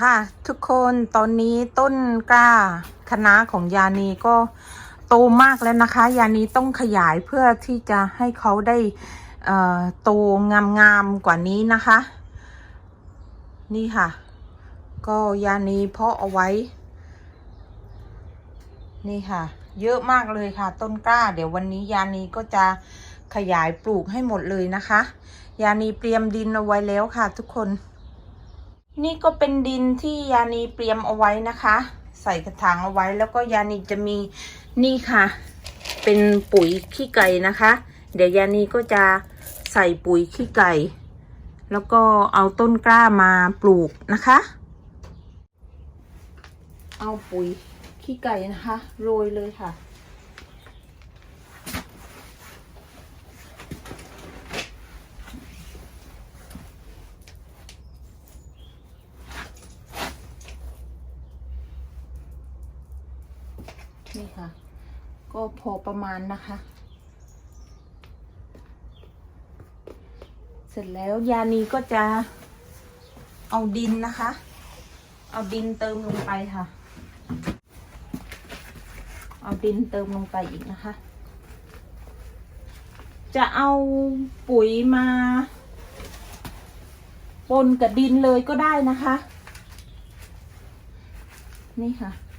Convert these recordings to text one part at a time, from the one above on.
ค่ะ ทุกคนตอนนี้ต้นกล้าคณะของยานีก็โตมากแล้วนะคะ ยานีต้องขยายเพื่อที่จะให้เขาได้โตงามๆกว่านี้นะคะ นี่ค่ะ ก็ยานีเพาะเอาไว้ นี่ค่ะ เยอะมากเลยค่ะ ต้นกล้า เดี๋ยววันนี้ยานีก็จะขยายปลูกให้หมดเลยนะคะ ยานีเตรียมดินเอาไว้แล้วค่ะ ทุกคน นี่ก็เป็นดินที่ยานีเตรียมเอาไว้นะคะ ใส่กระถางเอาไว้แล้วก็ยานีจะมีนี่ค่ะ เป็นปุ๋ยขี้ไก่นะคะ เดี๋ยวยานีก็จะใส่ปุ๋ยขี้ไก่ แล้วก็เอาต้นกล้ามาปลูกนะคะ เอาปุ๋ยขี้ไก่นะคะ โรยเลยค่ะ นี่ค่ะ ก็พอประมาณนะคะ เสร็จแล้วยานีก็จะเอาดินนะคะ เอาดินเติมลงไปค่ะ เอาดินเติมลงไปอีกนะคะ จะเอาปุ๋ยมาปนกับดินเลยก็ได้นะคะ นี่ค่ะ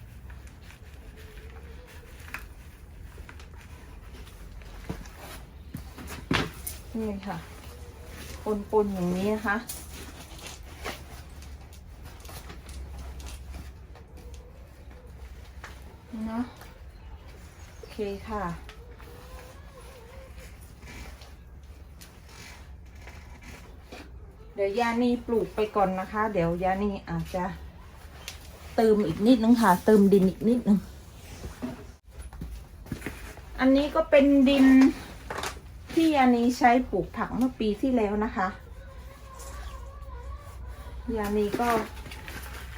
นี่ค่ะปนๆอย่างนี้นะคะเนอะโอเคค่ะเดี๋ยวยานีปลูกไปก่อนนะคะ เดี๋ยวยานีอาจจะเติมอีกนิดนึงค่ะ เติมดินอีกนิดนึง อันนี้ก็เป็นดิน ที่ยานีใช้ปลูกผักเมื่อปีที่แล้วนะคะ ยานีก็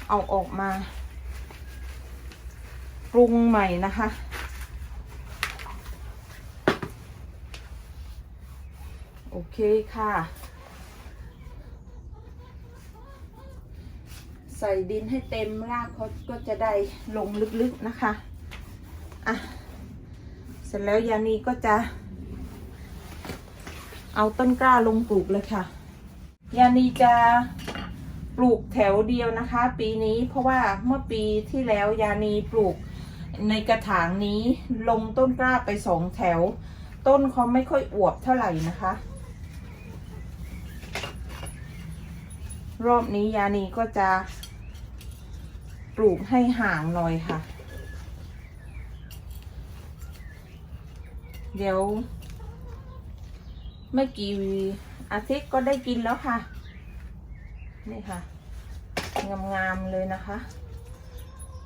เอาออกมาปรุงใหม่นะคะ โอเคค่ะ ใส่ดินให้เต็มรากเขาก็จะได้ลงลึกๆนะคะ อะ เสร็จแล้วยานีก็จะ เอาต้นกล้าลงปลูกเลยค่ะ ยานีจะปลูกแถวเดียวนะคะ ปีนี้เพราะว่าเมื่อปีที่แล้วยานีปลูกในกระถางนี้ลงต้นกล้าไปสองแถว ต้นเขาไม่ค่อยอวบเท่าไหร่นะคะ รอบนี้ยานีก็จะปลูกให้ห่างหน่อยค่ะ เดี๋ยว ไม่กี่อาทิตย์ก็ได้กินแล้วค่ะ นี่ค่ะ งามๆเลยนะคะ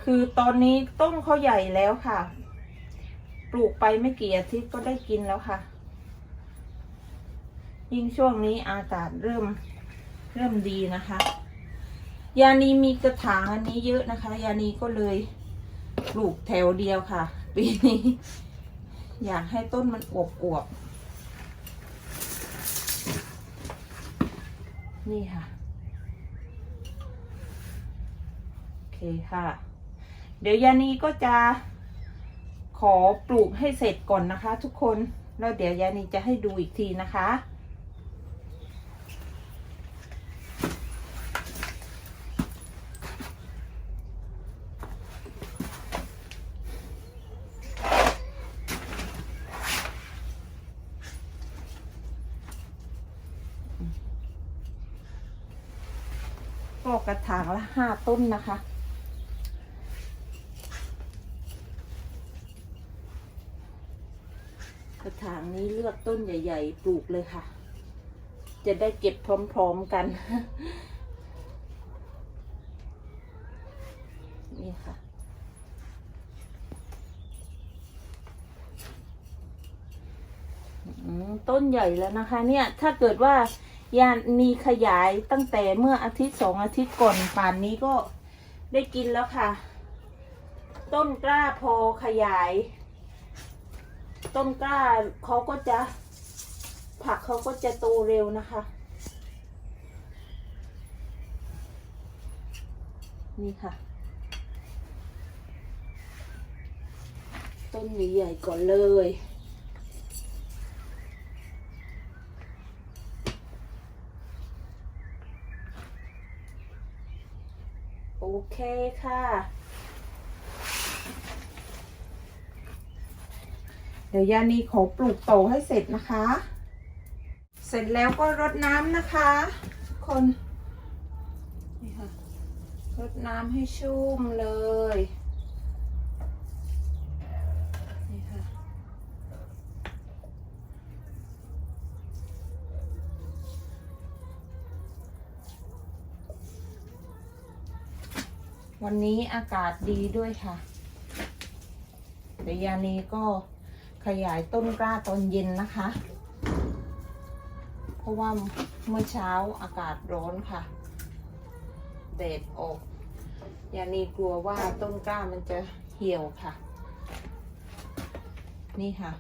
คือตอนนี้ต้นเขาใหญ่แล้วค่ะ ปลูกไปไม่กี่อาทิตย์ก็ได้กินแล้วค่ะ ยิ่งช่วงนี้อากาศเริ่มเริ่มดีนะคะ ยานีมีกระถางอันนี้เยอะนะคะ ยานีก็เลยปลูกแถวเดียวค่ะ ปีนี้ อยากให้ต้นมันอวบๆ นี่ค่ะ โอเคค่ะ เดี๋ยวยานีก็จะขอปลูกให้เสร็จก่อนนะคะ ทุกคน แล้วเดี๋ยวยานีจะให้ดูอีกทีนะคะ ก็กระถางละห้าต้นนะคะ กระถางนี้เลือกต้นใหญ่ ๆ ปลูกเลยค่ะ จะได้เก็บพร้อม ๆกัน นี่ค่ะต้นใหญ่แล้วนะคะ เนี่ย ถ้าเกิดว่า ยานีขยายตั้งแต่เมื่ออาทิตย์สองอาทิตย์ก่อนป่านนี้ก็ได้กินแล้วค่ะ ต้นกล้าพอขยาย ต้นกล้าเขาก็จะ ผักเขาก็จะโตเร็วนะคะ นี่ค่ะ ต้นใหญ่ก่อนเลย เคค่ะ เดี๋ยวยานีขอปลูกโตให้เสร็จนะคะ เสร็จแล้วก็รดน้ำนะคะทุกคนนี่ค่ะรดน้ำให้ชุ่มเลย นี่ค่ะ วันนี้อากาศดีด้วยค่ะเดียวยานีก็ขยายต้นกล้าตอนเย็นนะคะ เพราะว่าเมื่อเช้าอากาศร้อนค่ะแดดออกยานีกลัวว่าต้นกล้ามันจะเหี่ยวค่ะ นี่ค่ะ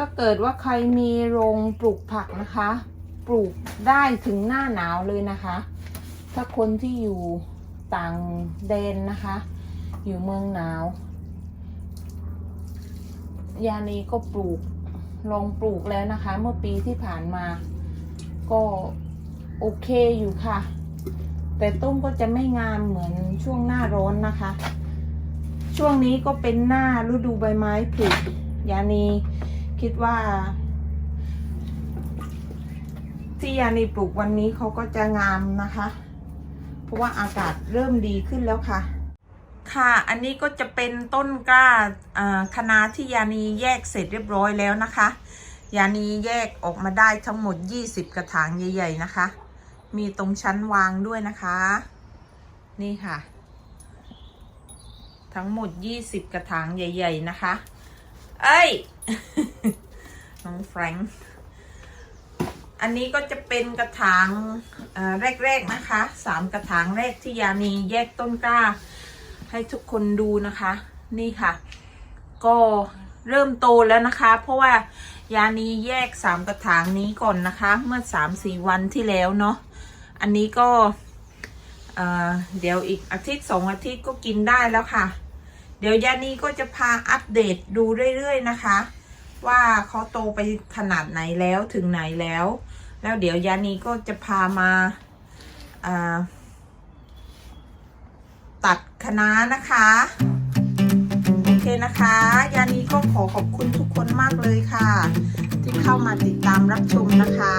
ถ้าเกิดว่าใครมีโรงปลูกผักนะคะ ปลูกได้ถึงหน้าหนาวเลยนะคะ ถ้าคนที่อยู่ต่างแดนนะคะ อยู่เมืองหนาว ยานีก็ปลูกลองปลูกแล้วนะคะ เมื่อปีที่ผ่านมาก็โอเคอยู่ค่ะ แต่ต้นก็จะไม่งามเหมือนช่วงหน้าร้อนนะคะ ช่วงนี้ก็เป็นหน้าฤดูใบไม้ผลิยานี คิดว่า ที่ยานีปลูกวันนี้เขาก็จะงามนะคะ เพราะว่าอากาศเริ่มดีขึ้นแล้วค่ะ ค่ะอันนี้ก็จะเป็นต้นกล้าอ่าคะที่ยานีแยกเสร็จเรียบร้อยแล้วนะคะ ยานีแยกออกมาได้ทั้งหมด 20 กระถางใหญ่ๆนะคะ มีตรงชั้นวางด้วยนะคะ นี่ค่ะ ทั้งหมด 20 กระถางใหญ่ ๆ นะคะ เอ้ย แฟรงค์อันนี้ก็จะเป็นกระถางแรกๆนะคะสามกระถางแรกที่ยานีแยกต้นกล้า ให้ทุกคนดูนะคะ นี่ค่ะ ก็เริ่มโตแล้วนะคะ เพราะว่ายานีแยกสามกระถางนี้ก่อนนะคะ เมื่อสามสี่วันที่แล้วเนาะอันนี้ก็เเดี๋ยวอีกอาทิตย์สองอาทิตย์ก็กินได้แล้วค่ะ เดี๋ยวยานีก็จะพาอัปเดตดูเรื่อยๆนะคะ ว่าเขาโตไปขนาดไหนแล้วถึงไหนแล้ว แล้วเดี๋ยวยานีก็จะพามาตัดคณะนะคะโอเคนะคะ ยานีก็ขอขอบคุณทุกคนมากเลยค่ะ ที่เข้ามาติดตามรับชมนะคะ